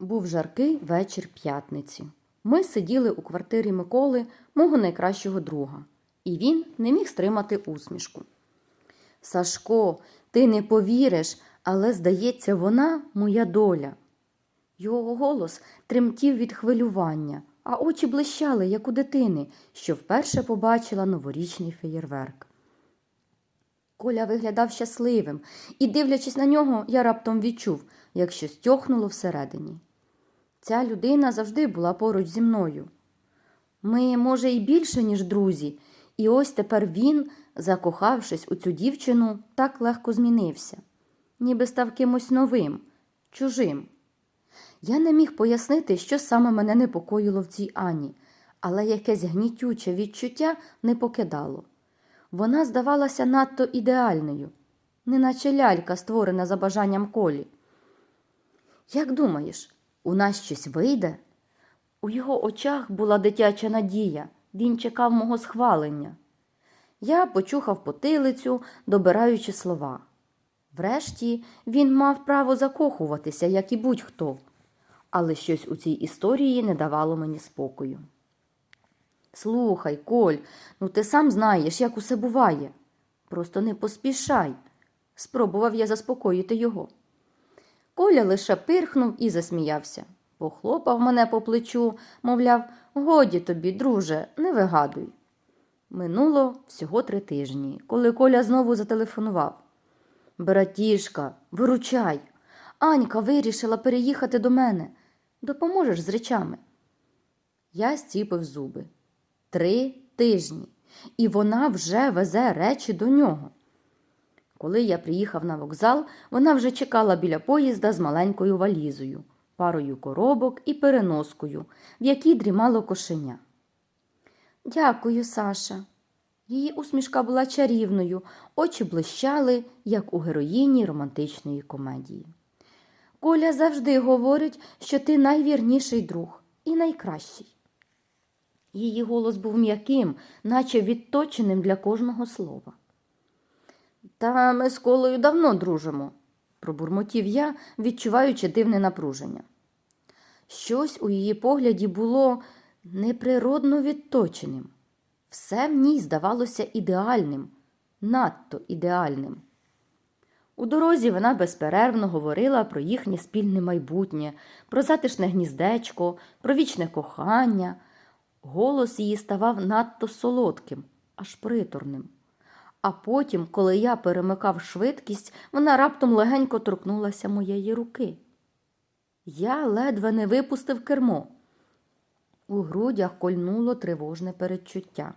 Був жаркий вечір п'ятниці. Ми сиділи у квартирі Миколи, мого найкращого друга, і він не міг стримати усмішку. Сашко, ти не повіриш, але, здається, вона моя доля. Його голос тремтів від хвилювання, а очі блищали, як у дитини, що вперше побачила новорічний феєрверк. Коля виглядав щасливим, і, дивлячись на нього, я раптом відчув, як щось тьохнуло всередині. Ця людина завжди була поруч зі мною. Ми, може, і більше, ніж друзі, і ось тепер він, закохавшись у цю дівчину, так легко змінився, ніби став кимось новим, чужим. Я не міг пояснити, що саме мене непокоїло в цій Ані, але якесь гнітюче відчуття не покидало. Вона здавалася надто ідеальною, неначе лялька, створена за бажанням колі. Як думаєш, у нас щось вийде? У його очах була дитяча надія, він чекав мого схвалення. Я почухав потилицю, добираючи слова. Врешті він мав право закохуватися, як і будь-хто, але щось у цій історії не давало мені спокою. Слухай, Коль, ну ти сам знаєш, як усе буває. Просто не поспішай, спробував я заспокоїти його. Коля лише пирхнув і засміявся. Похлопав мене по плечу, мовляв, годі тобі, друже, не вигадуй. Минуло всього три тижні, коли Коля знову зателефонував. Братішка, виручай. Анька вирішила переїхати до мене. Допоможеш з речами. Я стіпив зуби. Три тижні, і вона вже везе речі до нього. Коли я приїхав на вокзал, вона вже чекала біля поїзда з маленькою валізою, парою коробок і переноскою, в якій дрімало кошеня. Дякую, Саша. Її усмішка була чарівною, очі блищали, як у героїні романтичної комедії. Коля завжди говорить, що ти найвірніший друг і найкращий. Її голос був м'яким, наче відточеним для кожного слова. Та ми з колою давно дружимо, пробурмотів я, відчуваючи дивне напруження. Щось у її погляді було неприродно відточеним. Все в ній здавалося ідеальним, надто ідеальним. У дорозі вона безперервно говорила про їхнє спільне майбутнє, про затишне гніздечко, про вічне кохання. Голос її ставав надто солодким, аж приторним. А потім, коли я перемикав швидкість, вона раптом легенько торкнулася моєї руки. Я ледве не випустив кермо. У грудях кольнуло тривожне передчуття.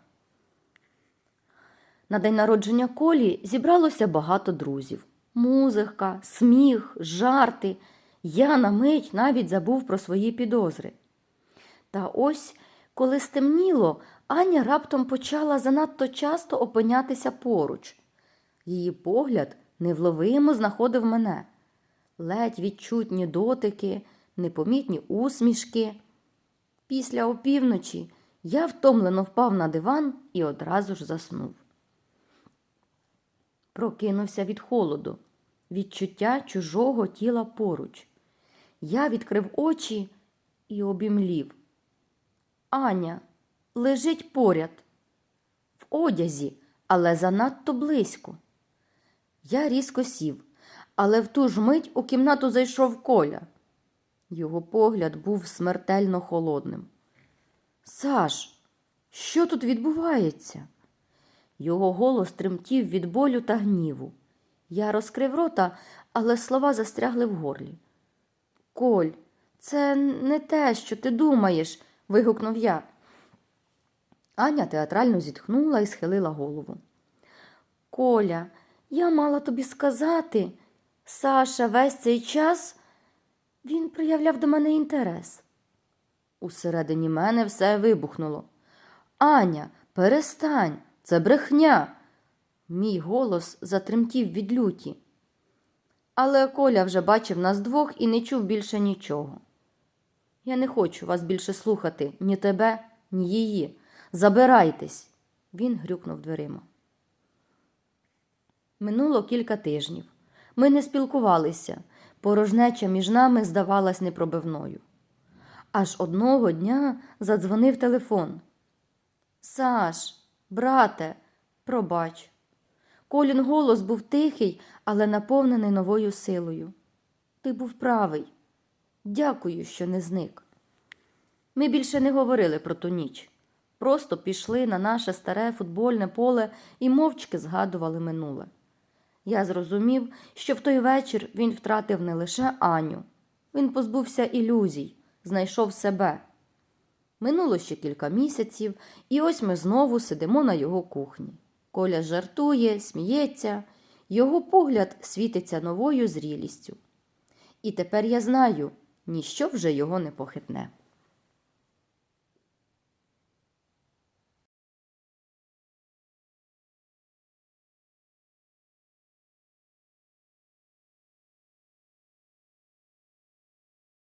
На день народження Колі зібралося багато друзів. Музика, сміх, жарти. Я на мить навіть забув про свої підозри. Та ось, коли стемніло, Аня раптом почала занадто часто опинятися поруч. Її погляд невловимо знаходив мене. Ледь відчутні дотики, непомітні усмішки. Після опівночі я втомлено впав на диван і одразу ж заснув. Прокинувся від холоду, відчуття чужого тіла поруч. Я відкрив очі і обімлів. Аня лежить поряд, в одязі, але занадто близько. Я різко сів, але в ту ж мить у кімнату зайшов коля. Його погляд був смертельно холодним. Саш, що тут відбувається? Його голос тремтів від болю та гніву. Я розкрив рота, але слова застрягли в горлі. Коль, це не те, що ти думаєш, вигукнув я. Аня театрально зітхнула і схилила голову. Коля, я мала тобі сказати, Саша весь цей час він проявляв до мене інтерес. Усередині мене все вибухнуло. Аня, перестань, це брехня. Мій голос затремтів від люті. Але Коля вже бачив нас двох і не чув більше нічого. Я не хочу вас більше слухати ні тебе, ні її. Забирайтесь. Він грюкнув дверима. Минуло кілька тижнів. Ми не спілкувалися. Порожнеча між нами здавалась непробивною. Аж одного дня задзвонив телефон. Саш, брате, пробач. Колін голос був тихий, але наповнений новою силою. Ти був правий. Дякую, що не зник. Ми більше не говорили про ту ніч. Просто пішли на наше старе футбольне поле і мовчки згадували минуле. Я зрозумів, що в той вечір він втратив не лише Аню, він позбувся ілюзій, знайшов себе. Минуло ще кілька місяців, і ось ми знову сидимо на його кухні. Коля жартує, сміється, його погляд світиться новою зрілістю. І тепер я знаю, ніщо вже його не похитне.